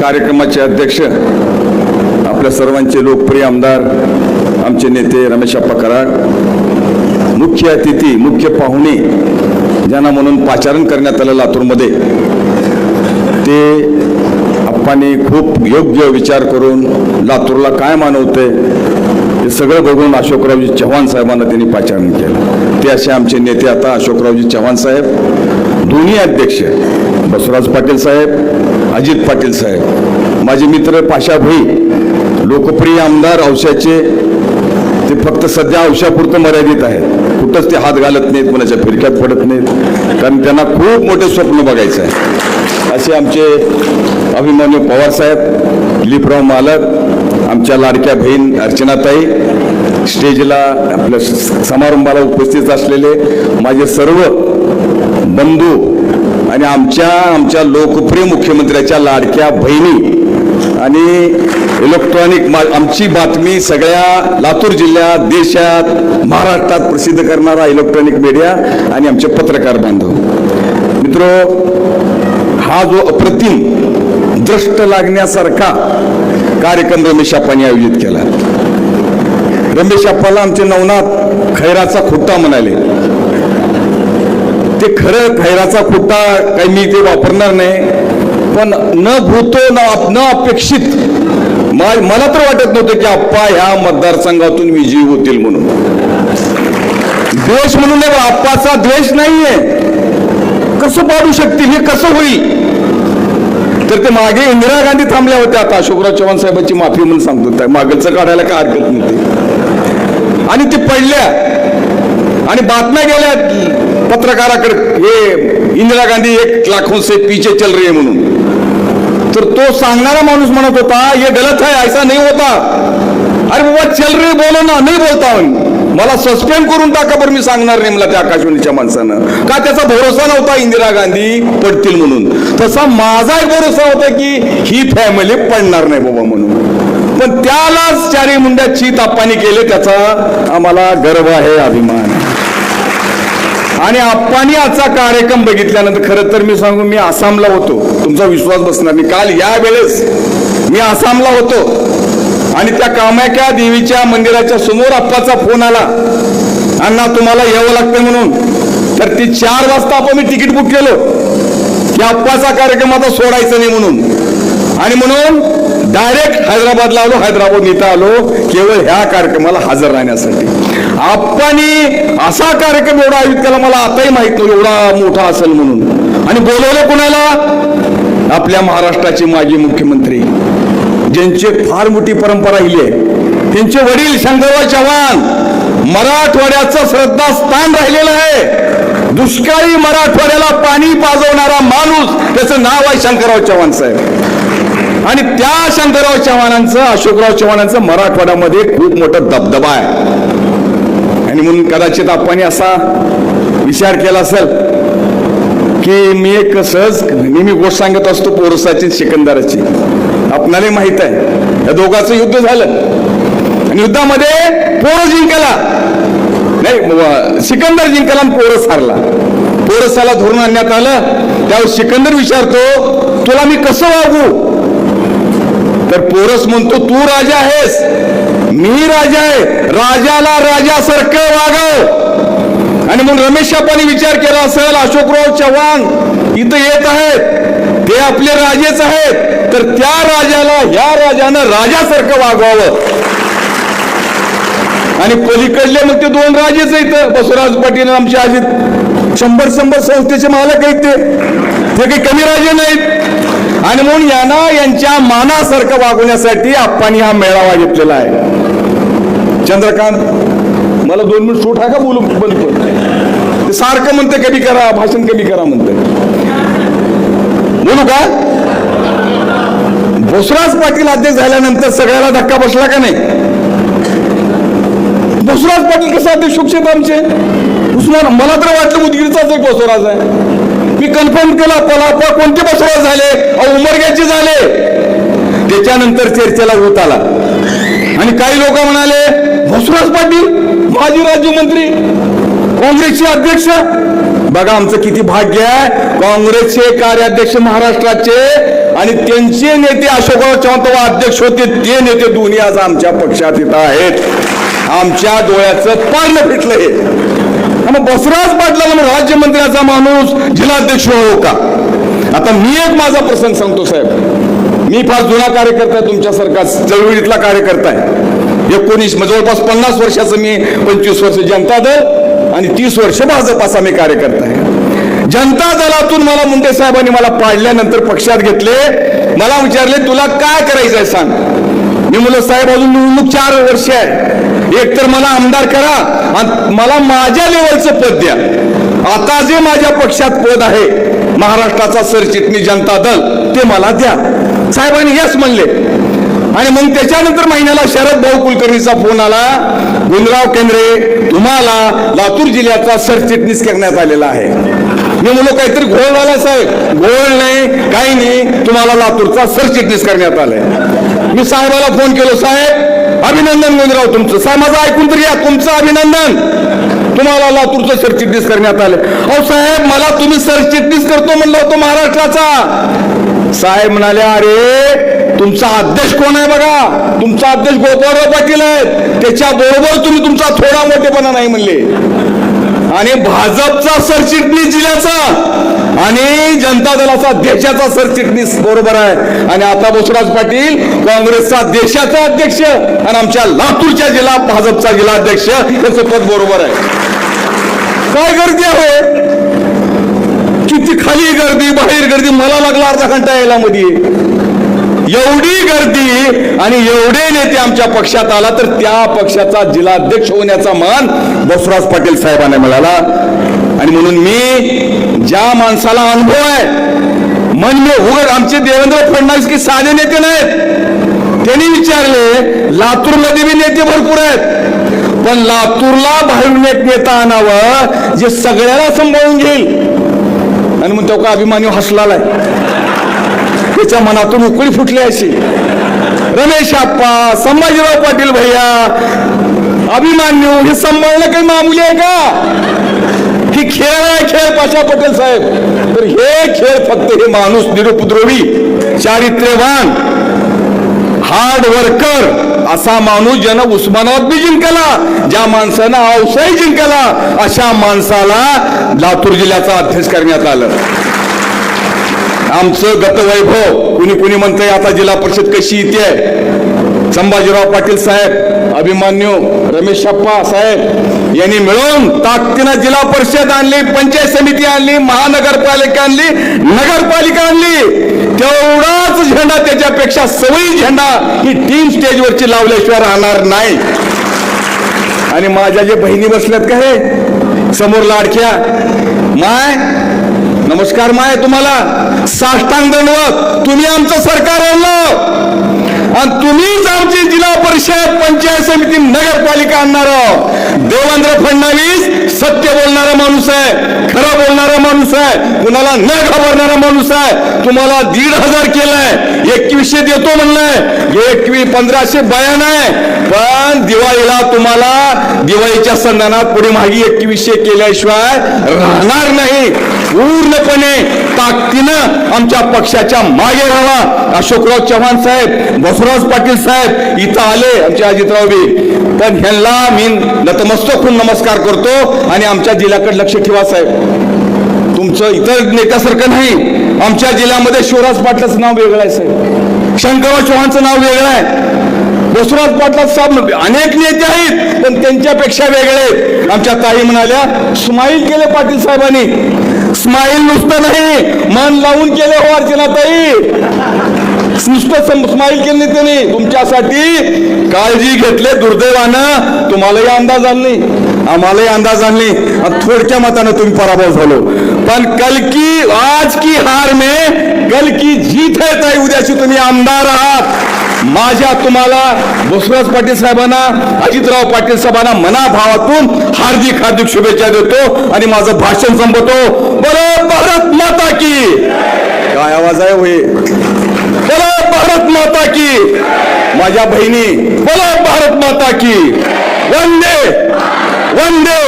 कार्यक्रमाचे अध्यक्ष आपल्या सर्वांचे लोकप्रिय आमदार आमचे नेते रमेश अप्पा कराड मुख्य अतिथी मुख्य पाहुणे ज्यांना म्हणून पाचारण करण्यात आलं लातूरमध्ये ते आप्पांनी खूप योग्य विचार करून लातूरला काय मानवतंय हे सगळं बघून अशोकरावजी चव्हाण साहेबांना त्यांनी पाचारण केलं. ते असे आमचे नेते आता अशोकरावजी चव्हाण साहेब दोन्ही अध्यक्ष बसवराज पाटील साहेब अजित पाटील साहेब माझे मित्र पाशा भोई लोकप्रिय आमदार औषाचे ते फक्त सध्या औषापुरतं मर्यादित आहेत. कुठंच ते हात घालत नाहीत कोणाच्या फिरक्यात पडत नाहीत. कारण त्यांना खूप मोठे स्वप्न बघायचं आहे. असे आमचे अभिमान्यू पवार साहेब दिलीपराव मालक आमच्या लाडक्या बहीण अर्चनाताई स्टेजला आपल्या स- समारंभाला उपस्थित असलेले माझे सर्व बंधू आणि आमच्या आमच्या लोकप्रिय मुख्यमंत्र्याच्या लाडक्या बहिणी आणि इलेक्ट्रॉनिक मा आमची बातमी सगळ्या लातूर जिल्ह्यात देशात महाराष्ट्रात प्रसिद्ध करणारा इलेक्ट्रॉनिक मीडिया आणि आमचे पत्रकार बांधव. मित्र हा जो अप्रतिम दृष्ट लागण्यासारखा कार्यक्रम रमेश आप्पांनी आयोजित केला. रमेश आप्पाला आमचे नवनाथ खैराचा खुट्टा म्हणाले. ते खरं खैराचा खोटा काही मी ते वापरणार नाही. पण न भूतो न न अपेक्षित मला तर वाटत नव्हतं की आप्पा ह्या मतदारसंघातून विजयी होतील म्हणून. द्वेष म्हणून आप्पाचा द्वेष नाहीये. कसं पाडू शकतील हे कसं होईल? तर ते मागे इंदिरा गांधी थांबल्या होत्या आता. अशोकराव चव्हाण साहेबांची माफी म्हणून सांगतो त्या. मागचं काढायला काय हरकत नव्हती. आणि ते पडल्या. आणि बातम्या गेल्या पत्रकाराकडे हे इंदिरा गांधी एक लाखों से पीछे चल रही है म्हणून. तर तो सांगणारा माणूस म्हणत होता ये गलत आहे ऐसा नाही होता. अरे बाबा चल रे बोलो ना. नाही बोलता मला सस्पेंड करून टाका बरं मी सांगणार नाही मला त्या आकाशवाणीच्या माणसानं. का त्याचा भरोसा नव्हता इंदिरा गांधी? पडतील म्हणून. तसा माझा एक भरोसा होता की ही फॅमिली पडणार नाही बाबा म्हणून. पण त्यालाच चारी मुंड्याची तापानी केले त्याचा आम्हाला गर्व आहे अभिमान. आहे आणि आप्पानी आजचा कार्यक्रम बघितल्यानंतर खरं तर मी सांगू मी आसामला होतो. तुमचा विश्वास बसणार नाही. काल या वेळेस मी आसामला होतो. आणि त्या कामाख्या देवीच्या मंदिराच्या समोर आप्पाचा फोन आला. अण्णा तुम्हाला यावं लागतं म्हणून. तर ती चार वाजता आपण मी तिकीट बुक केलं. की आप्पाचा कार्यक्रम आता सोडायचा नाही म्हणून. आणि म्हणून हैदराबादला आलो हैदराबाद नेता आलो केवळ ह्या कार्यक्रमाला हजर राहण्यासाठी. आप्पानी असा कार्यक्रम एवढा आयोजित केला मला आताही माहीत नव्हतं एवढा मोठा असेल म्हणून. आणि बोलवलं कुणाला? आपल्या महाराष्ट्राचे माजी मुख्यमंत्री ज्यांची फार मोठी परंपरा हिली आहे. त्यांचे वडील शंकरराव चव्हाण मराठवाड्याचं श्रद्धास्थान राहिलेलं आहे. दुष्काळी मराठवाड्याला पाणी पाजवणारा माणूस त्याचं नाव आहे शंकरराव चव्हाण साहेब. आणि त्या शंकरराव चव्हाणांचं अशोकराव चव्हाणांचं मराठवाड्यामध्ये खूप मोठा दबदबा आहे. आणि म्हणून कदाचित आपण असा विचार केला असेल की मी एक सहज नेहमी गोष्ट सांगत असतो पोरसाची सिकंदराची. आपणाला माहीत आहे या दोघांचं युद्ध झालं. आणि युद्धामध्ये पोरस जिंकला. नाही सिकंदर जिंकला आणि पोरस हारला पोरसाला धरून आणण्यात आलं. त्यावर सिकंदर विचारतो तुला मी कसं वागू? तर पोरस म्हणतो तू राजा आहेस. मी राजा आहे. राजाला राजासारखं वागाव. आणि म्हणून रमेश आपण विचार केला असेल अशोकराव चव्हाण इथं येत आहेत. ते आपले राजेच आहेत. तर त्या राजाला ह्या राजानं राजासारखं वागवावं. आणि पलीकडले मग ते दोन राजेच आहेत. बसवराज पाटील आमचे अजित. शंभर शंभर संस्थेचे मालक आहेत ते. ते काही कमी राजे नाहीत. आणि म्हणून यांना यांच्या मानासारखं वागवण्यासाठी आप्पांनी हा मेळावा घेतलेला आहे. चंद्रकांत मला दोन मिनिट सूट आहे का बोलू बंद ते सारखं म्हणते कमी करा भाषण कमी करा म्हणते. बोलू का? भोसराज पाटील अध्यक्ष झाल्यानंतर सगळ्याला धक्का बसला का नाही? भोसराज पाटील कसे अध्यक्ष आमचे? उस्मान मला तर वाटलं उदगीरचाच एक भोसराज आहे. मी कन्फर्म केला कोल्हापूर कोणते बसवराज झाले? उमरग्याचे झाले. त्याच्यानंतर चर्चेला होत आला. आणि काही लोक म्हणाले बसवराज पाटील माजी राज्यमंत्री काँग्रेसचे अध्यक्ष. बघा आमचं किती भाग्य आहे. काँग्रेसचे कार्याध्यक्ष महाराष्ट्राचे आणि त्यांचे नेते अशोकराव चव्हाण तेव्हा अध्यक्ष होते. ते नेते दोन्ही आज आमच्या पक्षात इथं आहेत. आमच्या डोळ्याचं पारणं फिटलं हे मग बसवराज पाटलाला मग राज्यमंत्र्याचा माणूस जिल्हाध्यक्ष हो का आता मी एक माझा प्रसंग सांगतो साहेब. मी फार जुना कार्यकर्ता आहे तुमच्यासारखा चळवळीतला कार्यकर्ता आहे. एकोणीस म्हणजे जवळपास पन्नास वर्षाचं मी पंचवीस वर्ष जनता दल आणि तीस वर्ष भाजपाचा मी कार्यकर्ता आहे. जनता दलातून मला मुंडे साहेबांनी मला पाडल्यानंतर पक्षात घेतले. मला विचारले तुला काय करायचं आहे सांग? मी मुलं साहेब अजून निवडणूक चार वर्ष आहे एक तर मला आमदार करा आणि मला माझ्या लेवलचं पद द्या. आता जे माझ्या पक्षात पद आहे महाराष्ट्राचा सरचिटणीस जनता दल ते मला द्या. साहेबांनी हेच म्हणले. आणि मग त्याच्यानंतर महिन्याला शरद भाऊ कुलकर्णीचा फोन आला. गुंजराव केंद्रे तुम्हाला लातूर जिल्ह्याचा सरचिटणीस करण्यात आलेला आहे. मी म्हणलो काहीतरी घोळ झाला साहेब. घोळ नाही काही नाही. तुम्हाला लातूरचा सरचिटणीस करण्यात आलाय. मी साहेबाला फोन केलो साहेब अभिनंदन गोंदराव तुमचं. साहेब माझं ऐकून तरी या तुमचं अभिनंदन. तुम्हाला लातूरचं सरचिटणीस करण्यात आलं अहो साहेब मला तुम्ही सरचिटणीस करतो म्हणलं होतो महाराष्ट्राचा. साहेब म्हणाले अरे तुमचा अध्यक्ष कोण आहे बघा? तुमचा अध्यक्ष गोपाळराव पाटील आहेत. त्याच्या बरोबर तुम्ही तुमचा थोडा मोठेपणा नाही म्हणले. आणि भाजपचा सरचिटणीस जिल्ह्याचा आणि जनता दलाचा देशाचा सरचिटणीस बरोबर आहे. आणि आता बसवराज पाटील काँग्रेसचा देशाचा अध्यक्ष आणि आमच्या लातूरच्या जिल्हा भाजपचा जिल्हाध्यक्ष याचं पद बरोबर आहे. काय गर्दी आहे? किती खाली गर्दी बाहेर गर्दी. मला लागला अर्धा घंटा यायला मध्ये. एवढी गर्दी आणि एवढे नेते आमच्या पक्षात आला तर त्या पक्षाचा जिल्हाध्यक्ष होण्याचा मान बसवराज पाटील साहेबांना मिळाला. आणि म्हणून मी ज्या माणसाला अनुभव आहे मन मी उघड आमचे देवेंद्र फडणवीस की साधे नेते नाहीत. त्यांनी विचारले लातूरमध्ये बी नेते भरपूर आहेत. पण लातूरला बाहेरून एक नेता आणावं जे सगळ्याला सांभाळून घेईल. आणि मग तो का अभिमानी हसलाय त्याच्या मनातून उकळी फुटली अशी. रमेश आप्पा संभाजीराव पाटील भैया अभिमान्यू हे सांभाळणं काही मामुली आहे का? ही खेळ आहे खेळ पाशा पटेल साहेब. तर हे खेळ फक्त हे माणूस निरुपद्रवी चारित्र्यवान हार्ड वर्कर असा माणूस ज्यानं उस्मानाबाद बी जिंकला ज्या माणसानं औसाही जिंकला अशा माणसाला लातूर जिल्ह्याचा अध्यक्ष करण्यात आलं. आमचं गतवैभव कुणी कुणी म्हणतंय आता जिल्हा परिषद कशी येते? संभाजीराव पाटील साहेब अभिमान्यू रमेश शप्पा साहेब यांनी मिळून ताकदीनं जिल्हा परिषद आणली पंचायत समिती आणली महानगरपालिका आणली नगरपालिका आणली. तेवढाच झेंडा त्याच्यापेक्षा सवयी झेंडा ही टीम स्टेजवरची लावल्याशिवाय राहणार नाही. आणि माझ्या जे बहिणी बसल्यात का हे? समोर लाडक्या. माय नमस्कार माय तुम्हाला साष्टांग दंडवत तुम्ही आमचं सरकार आणलं. आणि तुम्हीच आमची जिल्हा परिषद पंचायत समिती नगरपालिका आणणार देवेंद्र फडणवीस सत्य बोलणारा माणूस आहे खरं बोलणारा माणूस आहे कुणाला न घाबरणारा माणूस आहे. तुम्हाला दीड हजार केलाय एकवीसशे देतो म्हणलंय. एकवीस पंधराशे बयान आहे. पण दिवाळीला तुम्हाला दिवाळीच्या संधानात पुढे मागे एकवीसशे केल्याशिवाय राहणार नाही. पूर्णपणे ताकदीनं आमच्या पक्षाच्या मागे राहावा. अशोकराव चव्हाण साहेब बसवराज पाटील साहेब इथं आले आमचे अजितराव बी. पण ह्यांना मी नतमस्तक होऊन नमस्कार करतो आणि आमच्या जिल्ह्याकडे लक्ष ठेवा साहेब. तुमचं इतर नेत्यासारखं नाही. आमच्या जिल्ह्यामध्ये शिवराज पाटलाचं नाव वेगळं आहे साहेब. शंकरराव चव्हाणचं नाव वेगळं आहे. बसवराज पाटला साहेब अनेक नेते आहेत पण त्यांच्यापेक्षा वेगळे आमच्या ताई म्हणाल्या स्माईल केले पाटील साहेबांनी. स्माईल नुसतं नाही मन लावून केले हो अर्चनाताई नुसतं स्माईल केले त्यांनी. तुमच्यासाठी काळजी घेतले दुर्दैवानं तुम्हालाही अंदाज आणले. आम्हालाही अंदाज आणले. थोडक्या मतानं तुम्ही पराभव झालो. पण कल की आज की हार में कल की जीत है ताई उद्याशी तुम्ही आमदार आहात. माझ्या तुम्हाला बसवराज पाटील साहेबांना अजितराव पाटील साहेबांना मनाभावातून हार्दिक हार्दिक शुभेच्छा देतो आणि माझं भाषण संपवतो. बरं भारत माता की! काय आवाज आहे होय बोला भारत माता की! माझ्या बहिणी बोला भारत माता की! वंदे! वंदे!